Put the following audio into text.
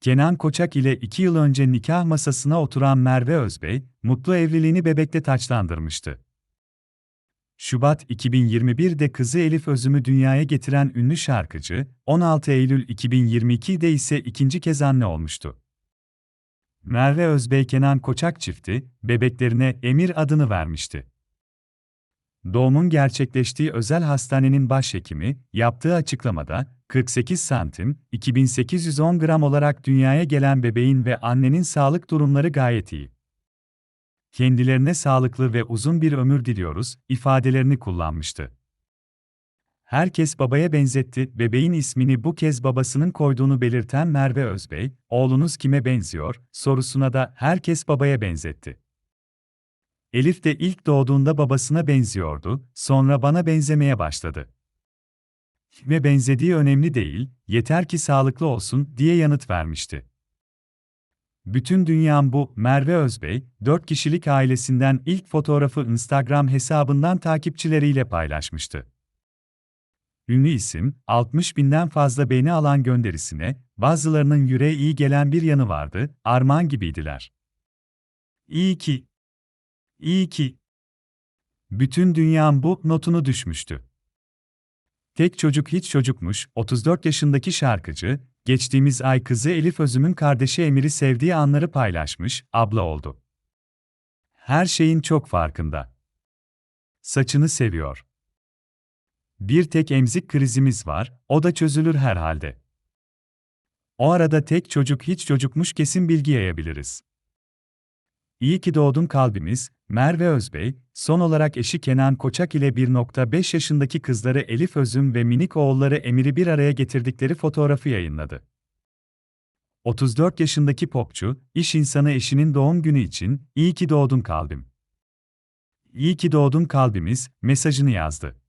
Kenan Koçak ile iki yıl önce nikah masasına oturan Merve Özbey, mutlu evliliğini bebekle taçlandırmıştı. Şubat 2021'de kızı Elif Özüm'ü dünyaya getiren ünlü şarkıcı, 16 Eylül 2022'de ise ikinci kez anne olmuştu. Merve Özbey Kenan Koçak çifti, bebeklerine Emir adını vermişti. Doğumun gerçekleştiği özel hastanenin başhekimi, yaptığı açıklamada, 48 santim, 2810 gram olarak dünyaya gelen bebeğin ve annenin sağlık durumları gayet iyi. Kendilerine sağlıklı ve uzun bir ömür diliyoruz, ifadelerini kullanmıştı. Herkes babaya benzetti, bebeğin ismini bu kez babasının koyduğunu belirten Merve Özbey, oğlunuz kime benziyor, sorusuna da herkes babaya benzetti. Elif de ilk doğduğunda babasına benziyordu, sonra bana benzemeye başladı. Kime benzediği önemli değil, yeter ki sağlıklı olsun diye yanıt vermişti. Bütün dünyam bu, Merve Özbey, 4 kişilik ailesinden ilk fotoğrafı Instagram hesabından takipçileriyle paylaşmıştı. Ünlü isim, 60 binden fazla beğeni alan gönderisine, bazılarının yüreğe iyi gelen bir yanı vardı, armağan gibiydiler. İyi ki. İyi ki. Bütün dünyam bu notunu düşmüştü. Tek çocuk hiç çocukmuş, 34 yaşındaki şarkıcı, geçtiğimiz ay kızı Elif Özüm'ün kardeşi Emir'i sevdiği anları paylaşmış, abla oldu. Her şeyin çok farkında. Saçını seviyor. Bir tek emzik krizimiz var, o da çözülür herhalde. O arada tek çocuk hiç çocukmuş kesin bilgi yayabiliriz. İyi ki doğdun kalbimiz, Merve Özbey, son olarak eşi Kenan Koçak ile 1.5 yaşındaki kızları Elif Özüm ve minik oğulları Emir'i bir araya getirdikleri fotoğrafı yayınladı. 34 yaşındaki popçu, iş insanı eşinin doğum günü için, iyi ki doğdun kalbim. İyi ki doğdun kalbimiz, mesajını yazdı.